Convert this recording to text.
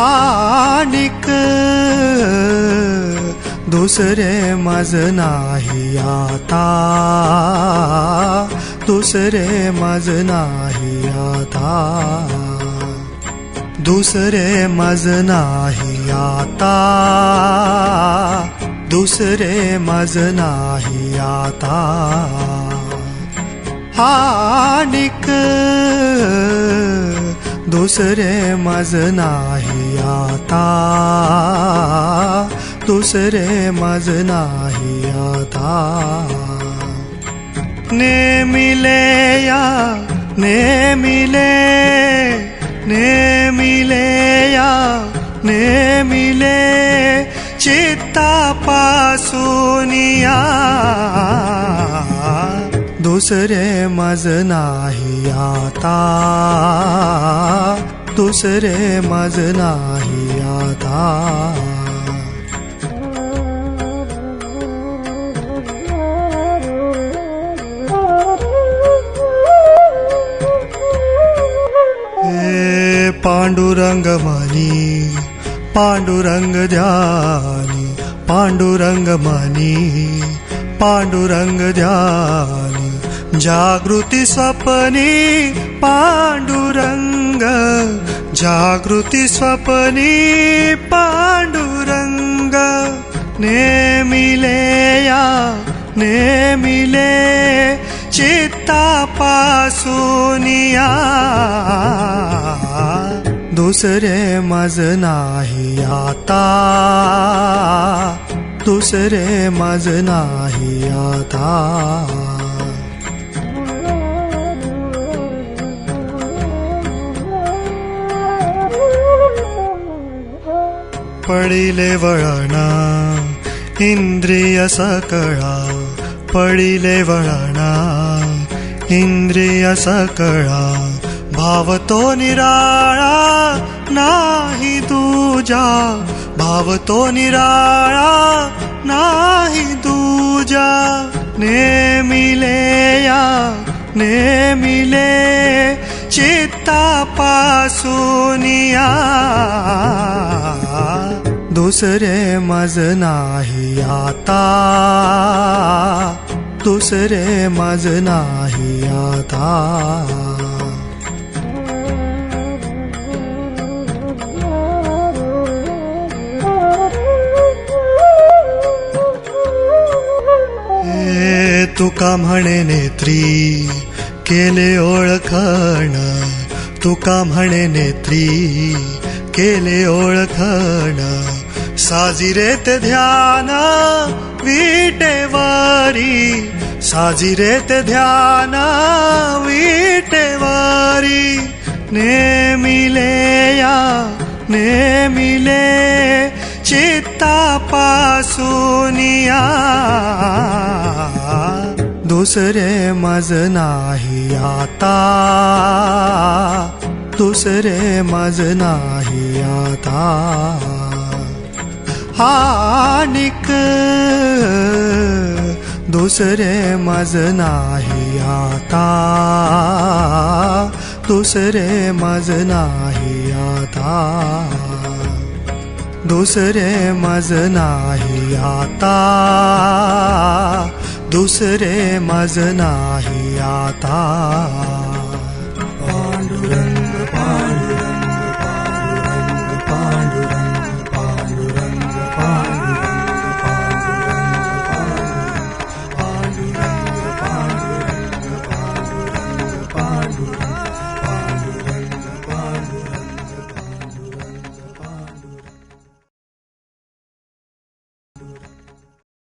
आणिक दुसरे मज नाही आता. दुसरे मज नाही आता. दुसरे मज नाही आता. दुसरे मज नाही आता. आणिक दुसरे मज नाही आता. दुसरे मज नाही आता. नेमिले या नेमिले नेमिले या नेमिले चित्ता पासूनिया दुसरे मज नाही आता. दुसरे मज नाही आता. हे पांडुरंग मनी पांडुरंग ध्यानी पांडुरंग मनी पांडुरंग ध्यानी. जागृती स्वप्नी पांडुरंग जागृती स्वप्नी पांडुरंग नेमिले या नेमिले चित्ता पासूनिया। दुसरे मज नाही आता दुसरे मज नाही आता। पडिले वळणा इंद्रिय सकळा. पडिले वळणा इंद्रिय सकळा. भाव तो निराळा नाही तुझा भाव तो निराळा नाही तुझा नेमिले या नेमिले चित्ता पासूनिया दुसरे मज नाही आता. दुसरे मज नाही आता. हे तुका म्हणे नेत्री केले ओळखण. तुका म्हणे नेत्री केले ओळखण. साजिरे ते ध्यान विटेवारी. साजिरे ते ध्यान विटेवारी. नेमिले या नेमिले चित्ता पासूनिया दुसरे मज नाही आता. दुसरे मज नाही आता. हानिक दुसरे मज नाही आता. दुसरे मज नाही आता. दुसरे मज नाही आता. दुसरे माझ नाही आता.